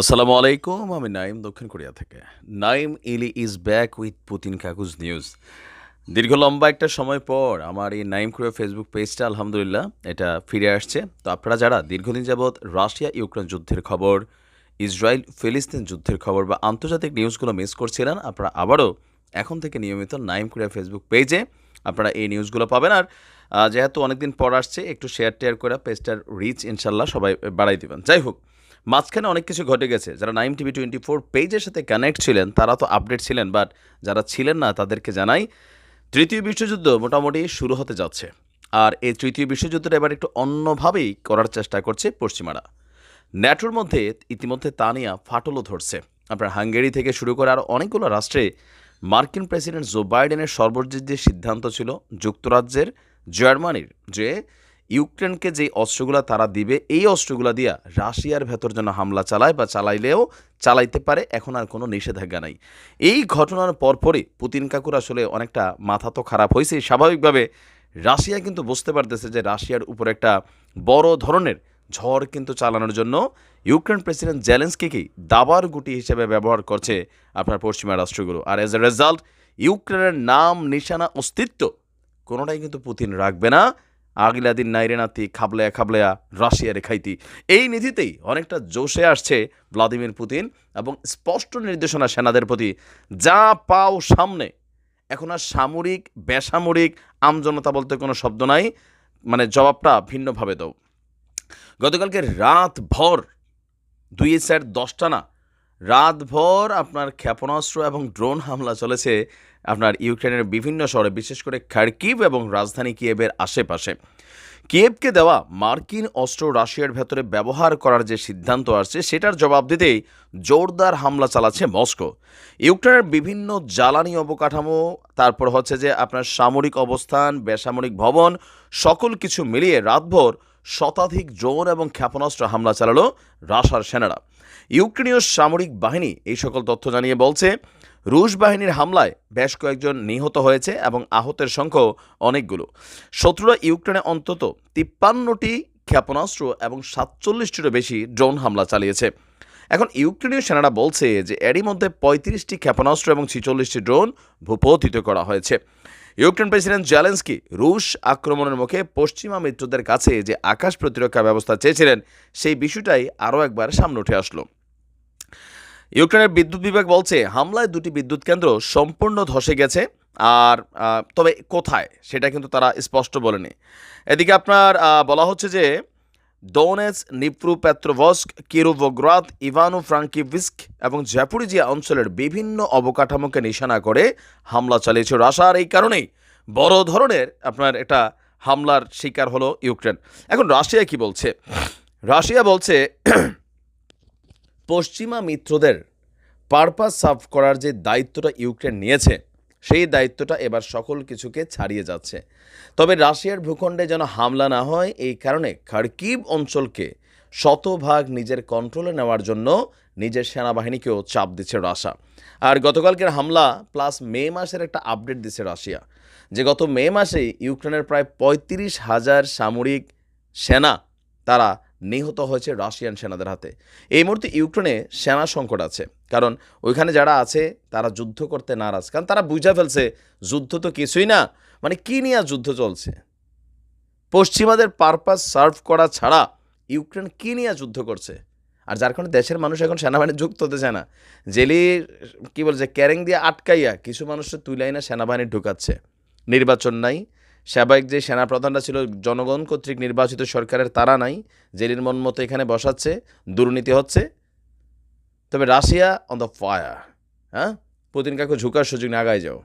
আসসালামু আলাইকুম, আমি নাইম দক্ষিণ কোরিয়া থেকে। নাইম ইলি ইজ ব্যাক উইথ পুতিন কাগজ নিউজ। দীর্ঘ লম্বা একটা সময় পর আমার এই নাইম কোরিয়া ফেসবুক পেজটা আলহামদুলিল্লাহ এটা ফিরে আসছে। তো আপনারা যারা দীর্ঘদিন যাবৎ রাশিয়া ইউক্রেন যুদ্ধের খবর ইসরায়েল ফিলিস্তিন যুদ্ধের খবর বা আন্তর্জাতিক নিউজগুলো মিস করছিলেন, আপনারা আবারও এখন থেকে নিয়মিত নাইম কোরিয়া ফেসবুক পেজে আপনারা এই নিউজগুলো পাবেন। আর যেহেতু অনেকদিন পর আসছে, একটু শেয়ার টেয়ার করে পেজটার রিচ ইনশাল্লাহ সবাই বাড়াই দিবেন। যাই হোক মাঝখানে অনেক কিছু ঘটে গেছে। যারা নাইম টিভি টোয়েন্টি ফোর পেজের সাথে কানেক্ট ছিলেন, তারা তো আপডেট ছিলেন, বাট যারা ছিলেন না, তাদেরকে জানাই, তৃতীয় বিশ্বযুদ্ধ মোটামুটি শুরু হতে যাচ্ছে। আর এই তৃতীয় বিশ্বযুদ্ধটা এবার একটু অন্যভাবেই করার চেষ্টা করছে পশ্চিমারা। ন্যাটোর মধ্যে ইতিমধ্যে তা নিয়ে ফাটলও ধরছে। আপনার হাঙ্গেরি থেকে শুরু করে আর অনেকগুলো রাষ্ট্রে মার্কিন প্রেসিডেন্ট জো বাইডেনের সর্বশেষ যে সিদ্ধান্ত ছিল, যুক্তরাজ্যের জার্মানির, যে ইউক্রেনকে যে অস্ত্রগুলো তারা দিবে, এই অস্ত্রগুলো দিয়া রাশিয়ার ভেতর যেন হামলা চালায় বা চালাইলেও চালাইতে পারে, এখন আর কোনো নিষেধাজ্ঞা নাই। এই ঘটনার পরপরই পুতিন কাকুর আসলে অনেকটা মাথা তো খারাপ হয়েছে। স্বাভাবিকভাবে রাশিয়া কিন্তু বুঝতে পারতেছে যে রাশিয়ার উপর একটা বড় ধরনের ঝড় কিন্তু চালানোর জন্য ইউক্রেন প্রেসিডেন্ট জেলেন্সকিকেই দাবার গুটি হিসেবে ব্যবহার করছে আপনার পশ্চিমা রাষ্ট্রগুলো। আর এজ এ রেজাল্ট ইউক্রেনের নাম, নিশানা, অস্তিত্ব কোনোটাই কিন্তু পুতিন রাখবে না। আগিলা দিন নাইরে নাতি, খাবলেয়া খাবলেয়া রাশিয়ারে খাইতি। এই নীতিতেই অনেকটা জোশে আসছে ভ্লাদিমির পুতিন এবং স্পষ্ট নির্দেশনা সেনাদের প্রতি। যা পাও সামনে। এখন আর সামরিক, বেসামরিক, আমজনতা বলতে কোনো শব্দ নাই। মানে জবাবটা ভিন্নভাবে দাও। গতকালকে রাত ভর দুই স্যার দশটা না রাতভর আপনার ক্ষেপণাস্ত্র এবং ড্রোন হামলা চলেছে আপনার ইউক্রেনের বিভিন্ন শহরে, বিশেষ করে খার্কিভ এবং রাজধানী কিয়েভের আশেপাশে। কিয়েভকে দেওয়া মার্কিন অস্ত্র রাশিয়ার ভেতরে ব্যবহার করার যে সিদ্ধান্ত আসছে, সেটার জবাব দিতেই জোরদার হামলা চালাচ্ছে মস্কো। ইউক্রেনের বিভিন্ন জ্বালানি অবকাঠামো, তারপর হচ্ছে যে আপনার সামরিক অবস্থান, বেসামরিক ভবন, সকল কিছু মিলিয়ে রাতভর শতাধিক ড্রোন এবং ক্ষেপণাস্ত্র হামলা চালালো রাশার সেনারা। ইউক্রেনীয় সামরিক বাহিনী এই সকল তথ্য জানিয়ে বলছে, রুশ বাহিনীর হামলায় বেশ কয়েকজন নিহত হয়েছে এবং আহতের সংখ্যাও অনেকগুলো। শত্রুরা ইউক্রেনে অন্তত তিপ্পান্নটি ক্ষেপণাস্ত্র এবং সাতচল্লিশটিরও বেশি ড্রোন হামলা চালিয়েছে। এখন ইউক্রেনীয় সেনারা বলছে যে এরই মধ্যে পঁয়ত্রিশটি ক্ষেপণাস্ত্র এবং ছিচল্লিশটি ড্রোন ভূপতিত করা হয়েছে। ইউক্রেন প্রেসিডেন্ট জেলেন্সকি রুশ আক্রমণের মুখে পশ্চিমা মিত্রদের কাছে যে আকাশ প্রতিরক্ষা ব্যবস্থা চেয়েছিলেন, সেই বিষয়টাই আরও একবার সামনে উঠে আসলো। ইউক্রেনের বিদ্যুৎ বিভাগ বলছে, হামলায় দুটি বিদ্যুৎ কেন্দ্র সম্পূর্ণ ধসে গেছে, আর তবে কোথায় সেটা কিন্তু তারা স্পষ্ট বলেনি। এদিকে আপনার বলা হচ্ছে যে দোনেস নিপ্রু পেত্রোভস্ক কিরুভোগ্রাদ ইভানো ফ্রাঙ্কিভিস্ক এবং জ্যাপুরিজিয়া অঞ্চলের বিভিন্ন অবকাঠামোকে নিশানা করে হামলা চালিয়েছে রাশা। আর এই কারণেই বড় ধরনের আপনার এটা হামলার শিকার হলো ইউক্রেন। এখন রাশিয়া কি বলছে? রাশিয়া বলছে, পশ্চিমা মিত্রদের পারপাস সার্ভ করার যে দায়িত্বটা ইউক্রেন নিয়েছে সেই দায়িত্বটা এবার সকল কিছুকে ছাড়িয়ে যাচ্ছে। তবে রাশিয়ার ভূখণ্ডে যেন হামলা না হয়, এই কারণে খার্কিভ অঞ্চলকে শতভাগ নিজের কন্ট্রোলে নেওয়ার জন্য নিজের সেনাবাহিনীকেও চাপ দিচ্ছে রাশা আর গতকালকের হামলা প্লাস মে মাসের একটা আপডেট দিচ্ছে রাশিয়া, যে গত মে মাসে ইউক্রেনের প্রায় পঁয়ত্রিশ হাজার সামরিক সেনা তারা নিহত হয়েছে রাশিয়ান সেনাদের হাতে। এই মুহূর্তে ইউক্রেনে সেনা সংকট আছে। কারণ ওইখানে যারা আছে, তারা যুদ্ধ করতে নারাজ। কারণ তারা বুঝা ফেলছে, যুদ্ধ তো কিছুই না। মানে কী নিয়ে যুদ্ধ চলছে? পশ্চিমাদের পারপাস সার্ভ করা ছাড়া ইউক্রেন কী নিয়ে যুদ্ধ করছে? আর যার কারণে দেশের মানুষ এখন সেনাবাহিনী যুক্ত হতে চায় না। জেলি, কি বলছে ক্যারেং দিয়ে আটকাইয়া কিছু মানুষের তুলাই না সেনাবাহিনী ঢুকাচ্ছে। নির্বাচন নাই স্বাভাবিক যে সেনাপ্রধানরা ছিল, জনগণ কর্তৃক নির্বাচিত সরকারের তারা নাই, জেলির মন মতো এখানে বসাচ্ছে, দুর্নীতি হচ্ছে। তবে রাশিয়া অন দ্য ফায়ার হ্যাঁ? পুতিন কাকে ঝুঁকার সুযোগ নিয়ে আগায় যাও।